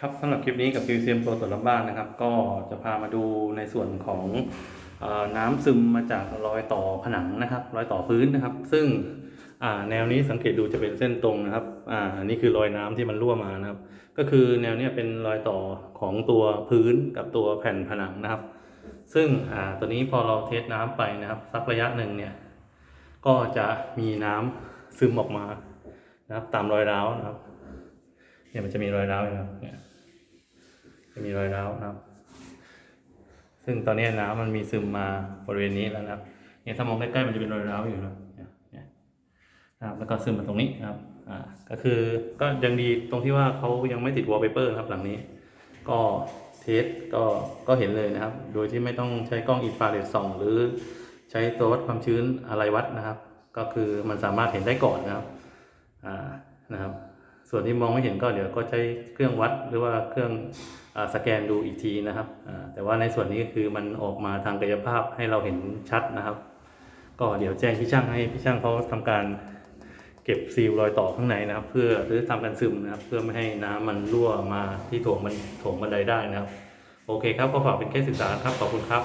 ครับสำหรับคลิปนี้กับ QCM ตัวตรวจรับบ้านนะครับ ก็จะพามาดูในส่วนของอน้ำซึมมาจากรอยต่อผนังนะครับ รอยต่อพื้นนะครับ ซึ่งแนวนี้สังเกตดูจะเป็นเส้นตรงนะครับอ่านนี้คือรอยน้ำที่มันรั่วมานะครับ ก็คือแนวนี้เป็นรอยต่อของตัวพื้นกับตัวแผ่นผนังนะครับ ซึ่งอ่าตัวนี้พอเราเทสน้ำไปนะครับ สักระยะหนึ่งเนี่ยก็จะมีน้ำซึมออกมานะครับ ตามรอยร้าวนะครับเนี่ยมันจะมีรอยร้าวอยู่นะครับเนี่ย จะมีรอยร้าวนะครับ ซึ่งตอนนี้น้ำมันมีซึมมาบริเวณนี้แล้วนะครับเนี่ยถ้ามองใกล้ๆมันจะเป็นรอยร้าวอยู่นะครับเนี่ยเนี่ยนะครับแล้วก็ซึมมาตรงนี้นะครับอ่าก็คือก็ยังดีตรงที่ว่าเขายังไม่ติดวอลเปเปอร์ครับหลังนี้ ก็เทสก็ก็เห็นเลยนะครับ โดยที่ไม่ต้องใช้กล้องอินฟราเรดส่องหรือใช้ตัววัดความชื้นอะไรวัดนะครับ ก็คือมันสามารถเห็นได้ก่อนนะครับอ่านะครับ ส่วนที่มองไม่เห็นก็เดี๋ยวก็ใช้เครื่องวัดหรือว่าเครื่อง สแกนดูอีกทีนะครับแต่ว่าในส่วนนี้ก็คือมันออกมาทางกายภาพให้เราเห็นชัดนะครับ ก็เดี๋ยวแจ้งพี่ช่างให้พี่ช่างเขาทำการเก็บซีลรอยต่อข้างในนะครับ เพื่อหรือทำการซึมนะครับ เพื่อไม่ให้น้ำมันรั่วมาที่โถงมันโถงบันไดได้นะครับ โอเคครับก็ฝากเป็นแค่ศึกษาครับขอบคุณครับ